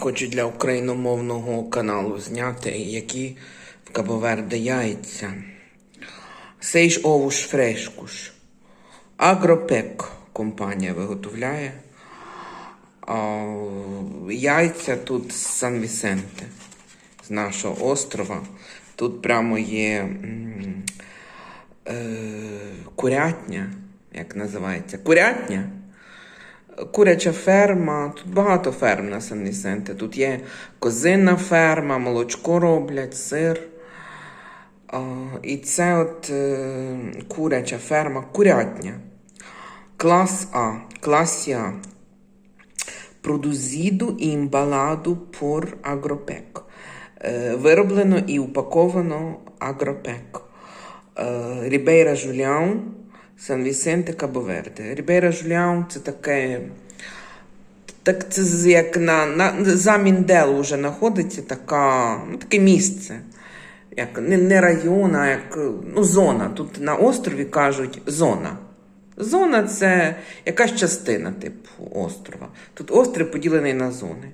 Хочу для україномовного каналу зняти, які в Кабоверде яйця. Сейш овуш фрешкуш. Агропек компанія виготовляє. А, яйця тут з Сан Вісенте, з нашого острова. Тут прямо є е, курятня, як називається? Курятня? Куряча ферма, тут багато ферм на Сан Вісенте. Тут є козинна ферма, молочко роблять, сир. І це от е, куряча ферма, курятня. Клас А, класі А. Produzido і імбаладу por Агропек. Е, Вироблено і упаковано Агропек. Е, Рібейра Жуліан, Сан Вісенте Кабоверде. Рібейра Жуліан це таке. Так це як на, на за Мінделу вже знаходиться така, ну, таке місце. Як не, не район, а як ну, зона. Тут на острові кажуть зона. Зона це якась частина, типу, острова. Тут острів поділений на зони.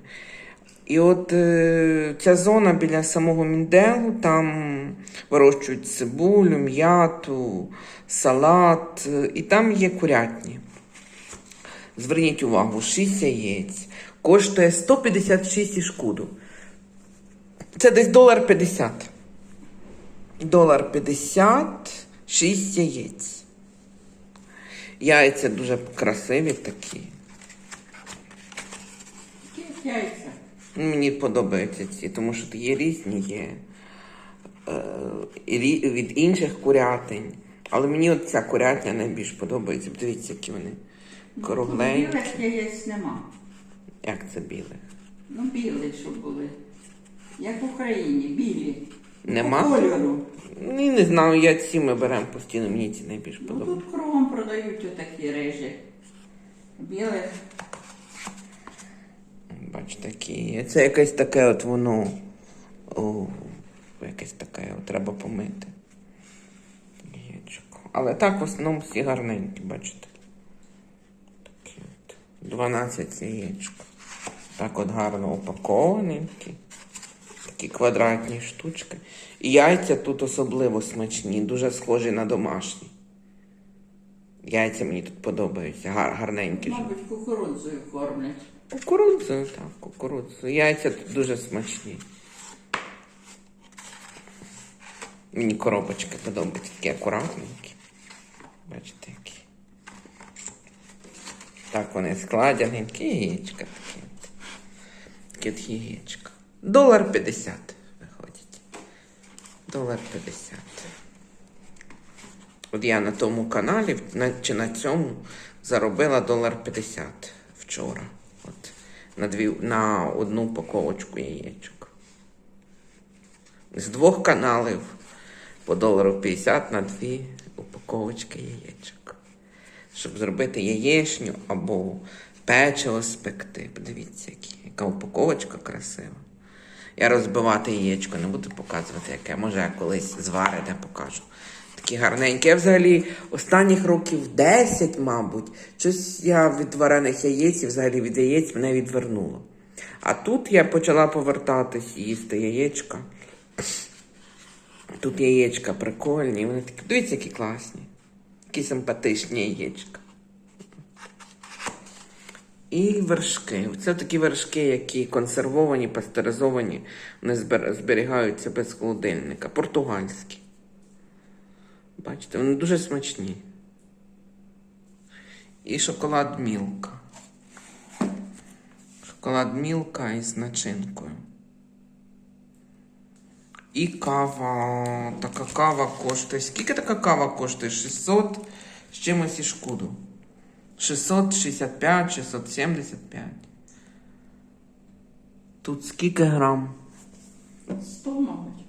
І от е, ця зона біля самого Мінделу, там вирощують цибулю, м'яту, салат, е, і там є курятні. Зверніть увагу, 6 яєць коштує 156 і шкуду. Це десь долар 50. Долар 50, 6 яєць. Яйця дуже красиві такі. Яйця? Мені подобаються ці, тому що є різні є е, від інших курятень. Але мені от ця курятня найбільш подобається. Дивіться, які вони кругленькі. Білих яєць нема. Як це біле? Ну, білі, щоб були. Як в Україні, білі. Нема? По кольору. Ні, не знаю, я ці ми беремо постійно, мені ці найбільш Ну, тут кругом продають отакі режі. Білих. Бачите. Це якесь таке от воно. О, якесь таке, от треба помити. Яєчко. Але так в основному всі гарненькі, бачите. Такі от. 12 яєчок. Так от гарно упакованенькі. Такі квадратні штучки. І яйця тут особливо смачні, дуже схожі на домашні. Яйця мені тут подобаються, гар, гарненькі. Мабуть, кукурудзою кормлять. Кукурудзою, так, кукурудзою. Яйця тут дуже смачні. Мені коробочки подобаються, такі акуратненькі. Бачите, які. Так вони складяненькі, яєчка такі. Такі от яєчка. Долар 50 виходить. Долар 50. От я на тому каналі, на, чи на цьому, заробила долар 50 вчора. От, на, дві, на одну упаковочку яєчок. З двох каналів по долару 50 на дві упаковочки яєчок. Щоб зробити яєчню або печиво спекти. Подивіться, яка упаковочка красива. Я розбивати яєчко не буду показувати, яке. Може, я колись зварите, покажу. Такі гарненькі. Я взагалі останніх років 10, мабуть, щось я від варених яєць і взагалі від яєць мене відвернуло. А тут я почала повертатись їсти яєчка. Тут яєчка прикольні. Вони такі, дивіться, які класні. Які симпатичні яєчка. І вершки. Це такі вершки, які консервовані, пастеризовані, вони зберігаються без холодильника. Португальські. Бачите, вони дуже смачні. І шоколад мілка. Шоколад мілка із начинкою. І кава. Така кава коштує. Скільки така кава коштує? 600 з чимось і шкуду. 665, 675. Тут скільки грам? 100, мабуть.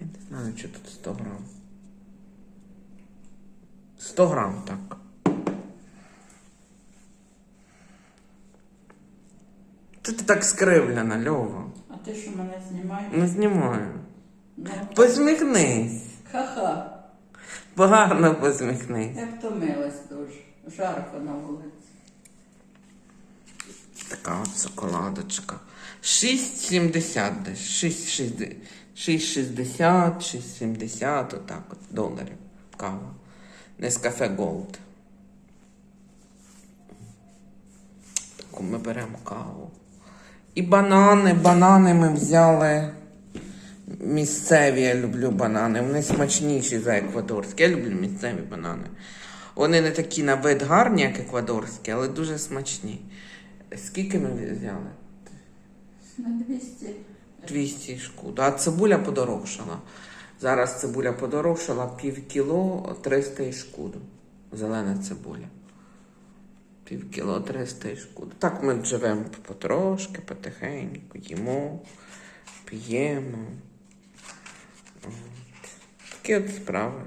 Я не знаю, чи тут 100 грам. 100 грам, так. Це ти так скривлена, Льова. А ти що мене знімаєш? Не знімаю. Ну, Посміхнись. Ха-ха. Гарно посміхнись. Я втомилась дуже. Жарко на вулиці. Така от шоколадочка. 6,70 десь. 6,60, 6,60, 6,70, отак от доларів. Кава. Nescafe Gold. Таку ми беремо каву. І банани. Банани ми взяли місцеві. Я люблю банани. Вони смачніші за еквадорські. Я люблю місцеві банани. Вони не такі на вид гарні, як еквадорські, але дуже смачні. Скільки ми взяли? На 200. 200 шкуд. А цибуля подорожчала. Зараз цибуля подорожчала пів кіло 300 і шкуду. Зелена цибуля. Пів кіло 300 і шкуду. Так ми живемо потрошки, потихеньку, їмо, п'ємо. Такі от справи.